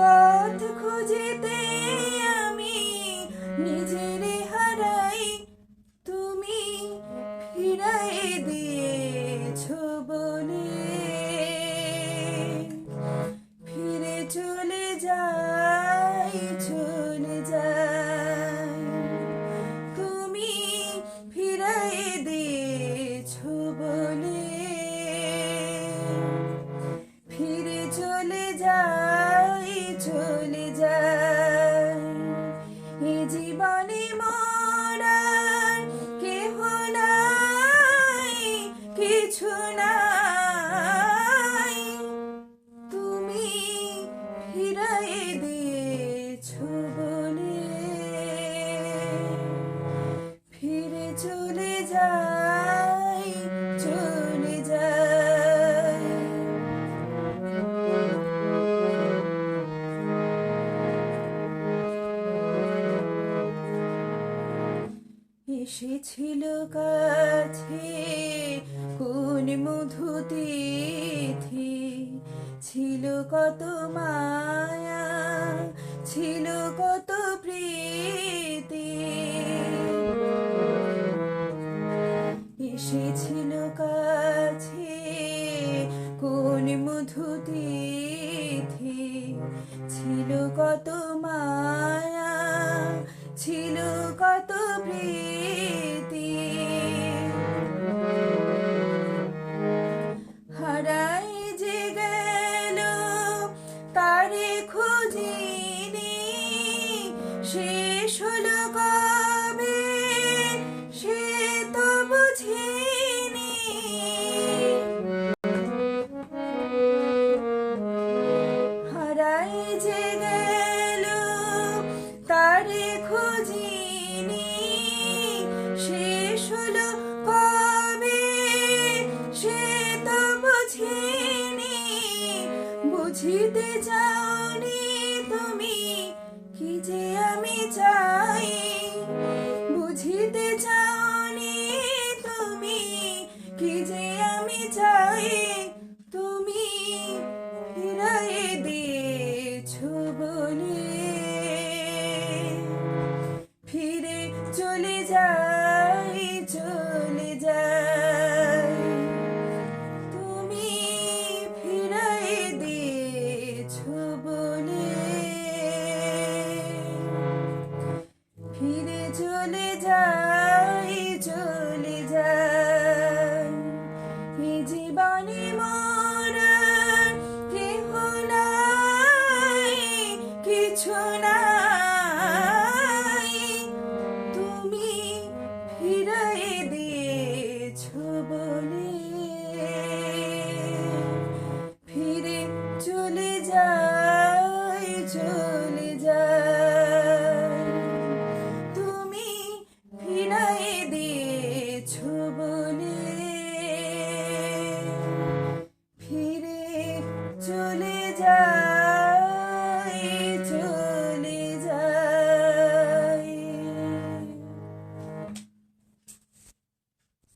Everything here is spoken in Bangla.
পথ খুঁজিতে আমি নিজেরে হারাই তুমি ফিরাই দিয়েছ। চলে যাই এ জীবনে মরার কেহ নাই, কিছু নাই। তুমি ফিরাই দিয়েছ বলে, ফিরে চলে যাই এসেছিল কাছে কোন মধু তিথি? ছিল কত মায়া, ছিল কত প্রীতি? এসেছিল কাছে কোন মধু তিথি? ছিল কত শেষ হলো কবে? সে তো বুঝিনি। হারাই যে গেল, তারে খুঁজিনি। শেষ হলো কবে? সে তো বুঝিনি। বুঝিতে দিতে চাই Jesus.